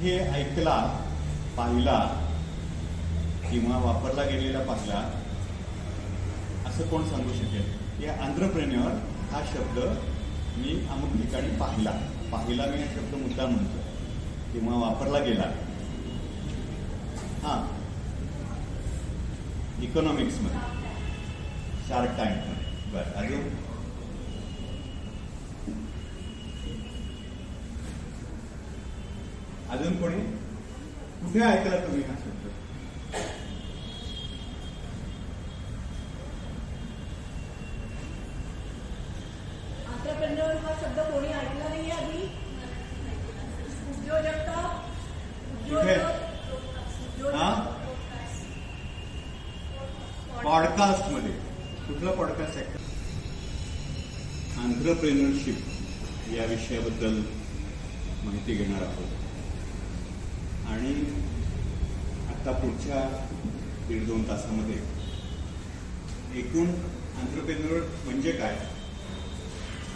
हे ऐकला पाहिला किंवा वापरला गेलेला पाहिला असं कोण सांगू शकेल? या आंध्रप्रेन्युअर हा शब्द मी अमुक ठिकाणी पाहिला. पाहिला मी हा शब्द मुद्दा म्हणतो किंवा वापरला गेला. हां. इकॉनॉमिक्समध्ये शार्क टाईममध्ये बरं अजून अजून कोणी? कुठे ऐकला तुम्ही हा शब्द? आंतरप्रेन्योर हा शब्द कोणी ऐकला नाही आधी? उद्योजकता? उद्योजक? हा? पॉडकास्टमध्ये कुठलं पॉडकास्ट आहे आंध्रप्रेनरशिप या विषयाबद्दल माहिती घेणार आहोत आणि आता पुढच्या दीड दोन तासामध्ये. एकूण आंध्रप्रेन्युअर म्हणजे काय?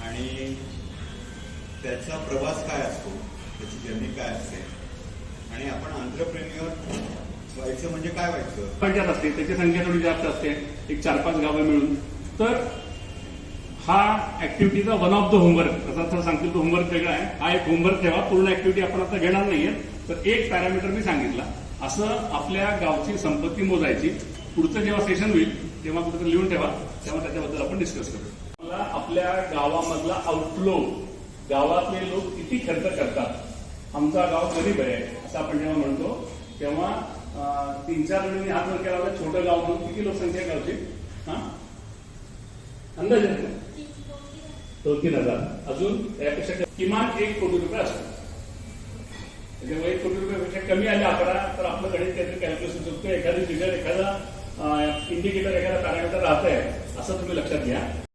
आणि त्याचा प्रवास काय असतो? त्याची जर्नी काय असते? आणि आपण आंध्रप्रेन्युअर व्हायचं म्हणजे काय व्हायचं? पंचायत असते. त्याची संख्या थोडी जास्त असते. एक चार पाच गावं मिळून. तर हा ऍक्टिव्हिटीचा वन ऑफ द होमवर्क जसा सर सांगतील तो होमवर्क वेगळा आहे. हा एक होमवर्क ठेवा. पूर्ण ऍक्टिव्हिटी आपण आता घेणार नाहीये. तर एक पॅरामीटर मी सांगितला. असं आपल्या गावची संपत्ती मोजायची पुढचं जेव्हा सेशन होईल तेव्हा कुठेतरी लिहून ठेवा. तेव्हा त्याच्याबद्दल आपण डिस्कस करू. मला आपल्या गावामधला आउटफ्लो गावातले लोक किती खर्च करतात आमचा गाव गरीब आहे असं आपण जेव्हा म्हणतो तेव्हा तीन चार जणांनी हात वर केला होता छोटं गाव म्हणून किती लोकसंख्या गावची हा? अंदाज. दोन तीन हजार. अजून त्यापेक्षा किमान एक कोटी रुपये असतो त्याच्यामुळे एक कोटी रुपयापेक्षा कमी आले आकडा तर आपलं गणित काहीतरी कॅल्क्युलेशन चुकतो एखादी फिगर एखादा इंडिकेटर एखादा पॅरामीटर राहत आहे असं तुम्ही लक्षात घ्या.